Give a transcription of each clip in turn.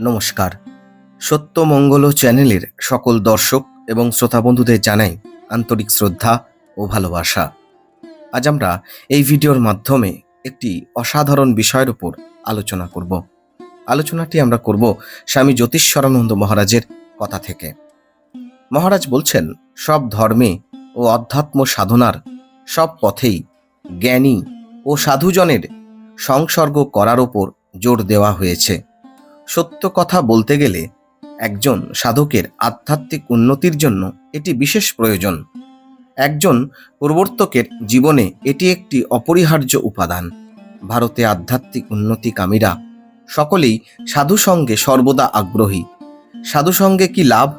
নমস্কার। সত্যমঙ্গল চ্যানেলের সকল দর্শক এবং শ্রোতা বন্ধুদের জানাই আন্তরিক শ্রদ্ধা ও ভালোবাসা। আজ আমরা এই ভিডিওর মাধ্যমে একটি অসাধারণ বিষয়ের উপর আলোচনা করব। আলোচনাটি আমরা করব স্বামী জ্যোতিষ্বরানন্দ মহারাজের কথা থেকে। মহারাজ বলছেন, সব ধর্মে ও অধ্যাত্ম সাধনার সব পথেই জ্ঞানী ও সাধুজনের সংসর্গ করার ওপর জোর দেওয়া হয়েছে। সত্য কথা বলতে গেলে একজন সাধকের আধ্যাত্মিক উন্নতির জন্য এটি বিশেষ প্রয়োজন। একজন প্রবর্তকের জীবনে এটি একটি অপরিহার্য উপাদান। ভারতে আধ্যাত্মিক উন্নতিকামীরা সকলেই সাধুসঙ্গে সর্বদা আগ্রহী। সাধুসঙ্গে কি লাভ?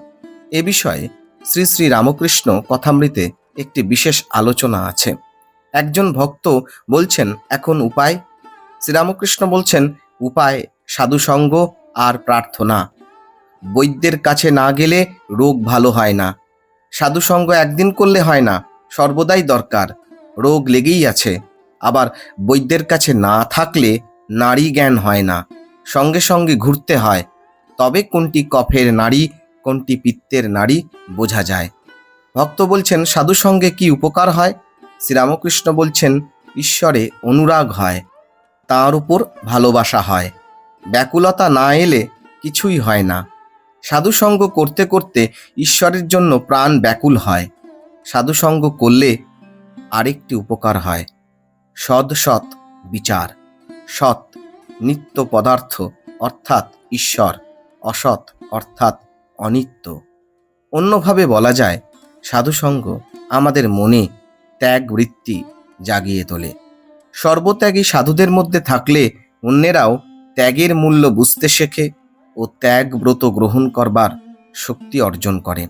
এ বিষয়ে শ্রী শ্রী রামকৃষ্ণ কথামৃতে একটি বিশেষ আলোচনা আছে। একজন ভক্ত বলছেন, এখন উপায়? শ্রীরামকৃষ্ণ বলছেন, উপায় সাধুসঙ্গ আর প্রার্থনা। বৈদ্যের কাছে না গেলে রোগ ভালো হয় না। সাধুসঙ্গ একদিন করলে হয় না, সর্বদাই দরকার, রোগ লেগেই আছে। আবার বৈদ্যের কাছে না থাকলে নারী জ্ঞান হয় না, সঙ্গে সঙ্গে ঘুরতে হয়। তবে কোনটি কফের নারী, কোনটি পিত্তের নারী বোঝা যায়। ভক্ত বলছেন, সাধুসঙ্গে কি উপকার হয়? শ্রীরামকৃষ্ণ বলছেন, ঈশ্বরে অনুরাগ হয়, তাঁর উপর ভালোবাসা হয়। ব্যাকুলতা না এলে কিছুই হয় না। সাধুসঙ্গ করতে করতে ঈশ্বরের জন্য প্রাণ ব্যাকুল হয়। সাধুসঙ্গ করলে আরেকটি উপকার হয়। সৎ সৎ বিচার, সৎ নিত্য পদার্থ অর্থাৎ ঈশ্বর, অসৎ অর্থাৎ অনিত্য। অন্যভাবে বলা যায়, সাধুসঙ্গ আমাদের মনে ত্যাগ বৃত্তি জাগিয়ে তোলে। সর্বত্যাগী সাধুদের মধ্যে থাকলে অন্যেরাও ত্যাগের মূল্য বুঝতে শেখে ও ত্যাগ ব্রত গ্রহণ করবার শক্তি অর্জন করে।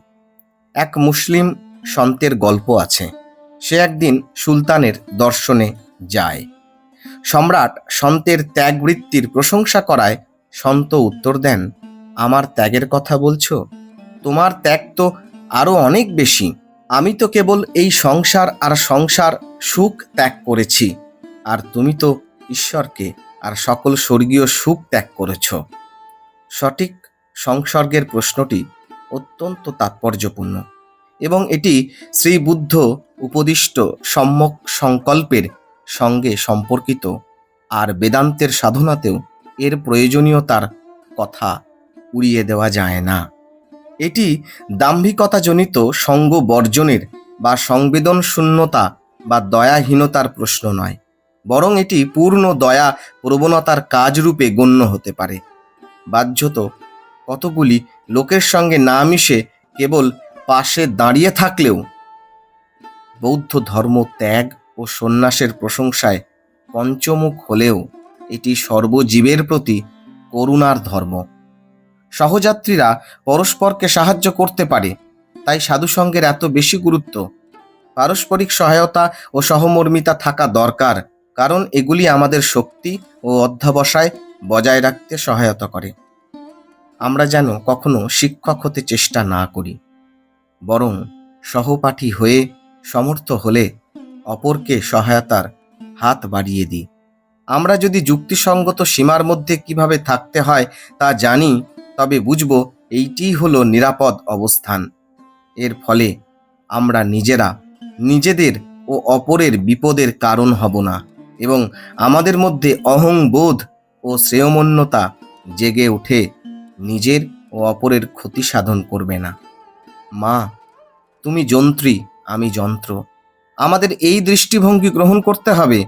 এক মুসলিম সন্তের গল্প আছে। সে একদিন সুলতানের দর্শনে যায়। সম্রাট সন্তের ত্যাগবৃত্তির প্রশংসা করায় সন্ত উত্তর দেন, আমার ত্যাগের কথা বলছো? তোমার ত্যাগ তো আরও অনেক বেশি। আমি তো কেবল এই সংসার আর সংসার সুখ ত্যাগ করেছি। আর তুমি তো ঈশ্বরকে আর সকল স্বর্গীয় সুখ ত্যাগ করেছ। সঠিক সংসর্গের প্রশ্নটি অত্যন্ত তাৎপর্যপূর্ণ এবং এটি শ্রী বুদ্ধ উপদিষ্ট সম্যক সংকল্পের সঙ্গে সম্পর্কিত আর বেদান্তের সাধনাতেও এর প্রয়োজনীয়তার কথা উড়িয়ে দেওয়া যায় না। এটি দাম্ভিকতাজনিত সঙ্গ বর্জনের বা সংবেদন শূন্যতা বা দয়াহীনতার প্রশ্ন নয়। বরং এটি পূর্ণ দয়া, প্রবণতার কাজরূপে গণ্য হতে পারে। বাহ্যত কতগুলি লোকের সঙ্গে না মিশে কেবল পাশে দাঁড়িয়ে থাকলেও? বৌদ্ধ ধর্ম ত্যাগ ও সন্ন্যাসের প্রশংসায় পঞ্চমুখ হলেও এটি সর্বজীবের প্রতি করুণার ধর্ম। সহযাত্রীরা পরস্পরকে সাহায্য করতে পারে, তাই সাধুসঙ্গের এত বেশি গুরুত্ব। পারস্পরিক সহায়তা ও সহমর্মিতা থাকা দরকার। কারণ এগুলি আমাদের শক্তি ও অধ্যাবসায় বজায় রাখতে সহায়তা করে। আমরা যেন কখনো শিক্ষক হতে চেষ্টা না করি, বরং সহপাঠী হয়ে সমর্থ হলে অপরকে সহায়তার হাত বাড়িয়ে দিই। আমরা যদি যুক্তিসঙ্গত সীমার মধ্যে কীভাবে থাকতে হয় তা জানি, তবে বুঝব এইটিই হলো নিরাপদ অবস্থান। এর ফলে আমরা নিজেরা নিজেদের ও অপরের বিপদের কারণ হব না। এবং আমাদের মধ্যে অহংবোধ ও শ্রেয়মন্যতা জেগে উঠে নিজের ও অপরের ক্ষতি সাধন করবে না। মা, তুমি যন্ত্রী, আমি যন্ত্র। আমাদের এই দৃষ্টিভঙ্গি গ্রহণ করতে হবে।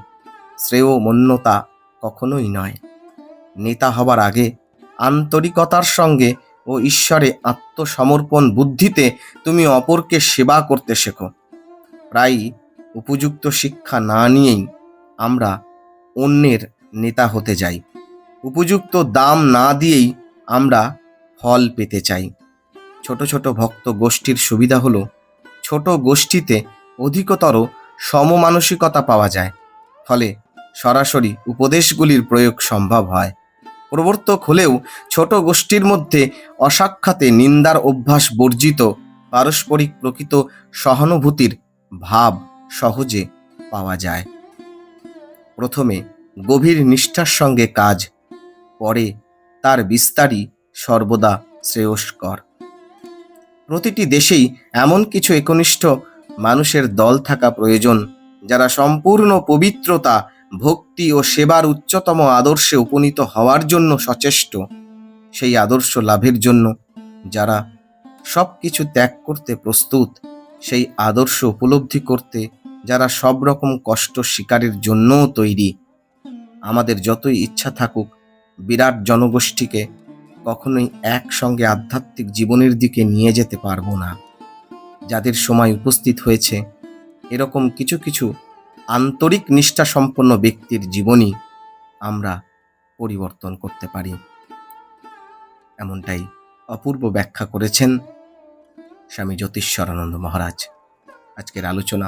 শ্রেয় মন্যতা কখনোই নয়। নেতা হবার আগে আন্তরিকতার সঙ্গে ও ঈশ্বরে আত্মসমর্পণ বুদ্ধিতে তুমি অপরকে সেবা করতে শেখো। প্রায়ই উপযুক্ত শিক্ষা না নিয়েই আমরা অন্যের নেতা হতে যাই উপযুক্ত দাম না দিয়েই আমরা ফল পেতে চাই। ছোট ছোট ভক্ত গোষ্ঠীর সুবিধা হলো, ছোট গোষ্ঠীতে অধিকতর সমমানসিকতা পাওয়া যায়। ফলে সরাসরি উপদেশগুলির প্রয়োগ সম্ভব হয়। প্রবর্তক হলেও ছোট গোষ্ঠীর মধ্যে অসাক্ষাতে নিন্দার অভ্যাস বর্জিত, পারস্পরিক প্রকৃত সহানুভূতির ভাব সহজে পাওয়া যায়। প্রথমে গভীর নিষ্ঠার সঙ্গে কাজ, পরে তার বিস্তারই সর্বদা শ্রেয়স্কর। প্রতিটি দেশেই এমন কিছু একনিষ্ঠ মানুষের দল থাকা প্রয়োজন, যারা সম্পূর্ণ পবিত্রতা, ভক্তি ও সেবার উচ্চতম আদর্শে উপনীত হওয়ার জন্য সচেষ্ট। সেই আদর্শ লাভের জন্য যারা সব কিছু ত্যাগ করতে প্রস্তুত, সেই আদর্শ উপলব্ধি করতে যারা সব রকম কষ্ট শিকারের জন্যও তৈরি। আমাদের যতই ইচ্ছা থাকুক, বিরাট জনগোষ্ঠীকে কখনোই একসঙ্গে আধ্যাত্মিক জীবনের দিকে নিয়ে যেতে পারব না। যাদের সময় উপস্থিত হয়েছে, এরকম কিছু কিছু আন্তরিক নিষ্ঠা সম্পন্ন ব্যক্তির জীবনী আমরা পরিবর্তন করতে পারি। এমনটাই অপূর্ব ব্যাখ্যা করেছেন স্বামী জ্যোতিষ্বরানন্দ মহারাজ। আজকের আলোচনা